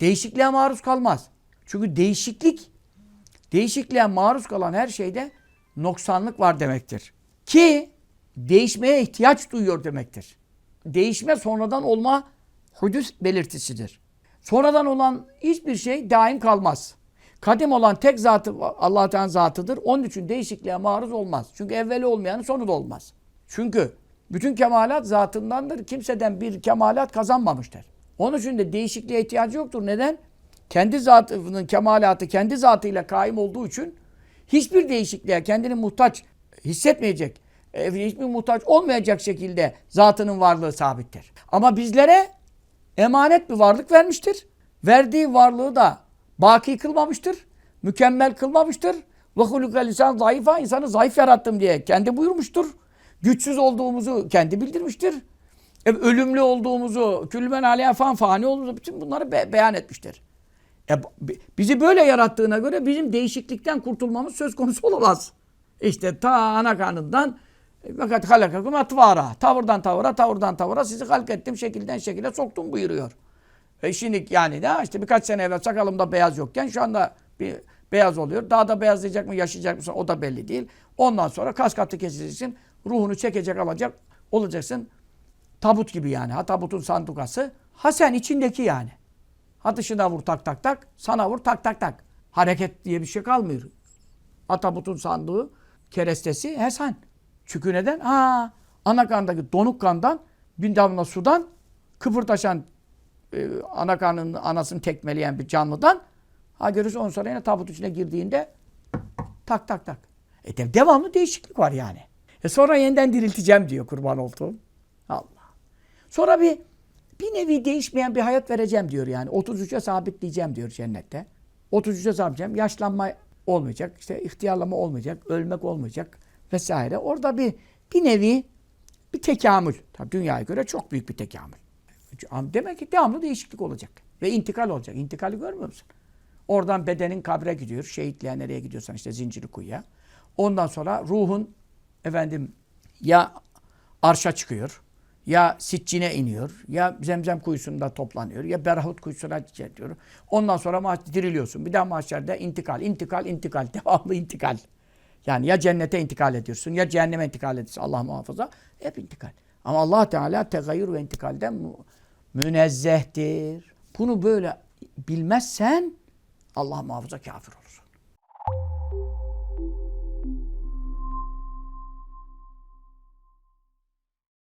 Değişikliğe maruz kalmaz. Çünkü değişiklik, değişikliğe maruz kalan her şeyde noksanlık var demektir. Ki değişmeye ihtiyaç duyuyor demektir. Değişme sonradan olma hudüs belirtisidir. Sonradan olan hiçbir şey daim kalmaz. Kadim olan tek zatı Allah Teala zatıdır. Onun için değişikliğe maruz olmaz. Çünkü evveli olmayanın sonu da olmaz. Çünkü bütün kemalat zatındandır. Kimseden bir kemalat kazanmamıştır. Onun için de değişikliğe ihtiyacı yoktur. Neden? Kendi zatının kemalatı kendi zatıyla kaim olduğu için hiçbir değişikliğe kendini muhtaç hissetmeyecek, e, hiçbir muhtaç olmayacak şekilde zatının varlığı sabittir. Ama bizlere emanet bir varlık vermiştir. Verdiği varlığı da baki kılmamıştır. Mükemmel kılmamıştır. Ve hulukal insan zayıfa insanı zayıf yarattım diye kendi buyurmuştur. Güçsüz olduğumuzu kendi bildirmiştir. E, ölümlü olduğumuzu, külmen aleyha fan fani olduğumuzu bütün bunları be- beyan etmiştir. E, bizi böyle yarattığına göre bizim değişiklikten kurtulmamız söz konusu olamaz. İşte ta ana karnından e, fakat halakakum atvara. Tavırdan tavıra, tavırdan tavıra sizi halk ettim, şekilden şekile soktum buyuruyor. E şimdi yani de işte birkaç sene evvel sakalımda beyaz yokken şu anda bir beyaz oluyor. Daha da beyazlayacak mı, yaşayacak mısın o da belli değil. Ondan sonra kas katı kesileceksin. Ruhunu çekecek alacak olacaksın. Tabut gibi yani. Ha tabutun sandukası. Ha sen içindeki yani. Ha dışına vur tak tak tak. Sana vur tak tak tak. Hareket diye bir şey kalmıyor. Ha tabutun sandığı kerestesi he sen. Çünkü neden? Ha ana kandaki donuk kandan bin damla sudan kıpırdaşan e, ana karnının anasını tekmeleyen bir canlıdan ha görürsün ondan sonra yine tabut içine girdiğinde tak tak tak. E de, devamlı değişiklik var yani. E sonra yeniden dirilteceğim diyor kurban olduğum. Allah. Sonra bir bir nevi değişmeyen bir hayat vereceğim diyor yani. 33'e sabitleyeceğim diyor cennette. 33'e sabitleyeceğim. Yaşlanma olmayacak. işte ihtiyarlama olmayacak. Ölmek olmayacak vesaire. Orada bir bir nevi bir tekamül. Tabii dünyaya göre çok büyük bir tekamül. Demek ki devamlı değişiklik olacak. Ve intikal olacak. İntikali görmüyor musun? Oradan bedenin kabre gidiyor. Şehitliğe nereye gidiyorsan işte zinciri kuyuya. Ondan sonra ruhun efendim ya arşa çıkıyor. Ya siccine iniyor. Ya zemzem kuyusunda toplanıyor. Ya berahut kuyusuna gidiyor. Ondan sonra ma diriliyorsun. Bir daha mahşerde intikal, intikal, intikal. Devamlı intikal. Yani ya cennete intikal ediyorsun ya cehenneme intikal ediyorsun. Allah muhafaza. Hep intikal. Ama Allah Teala tegayyür ve intikalden münezzehtir. Bunu böyle bilmezsen Allah muhafaza kafir olur.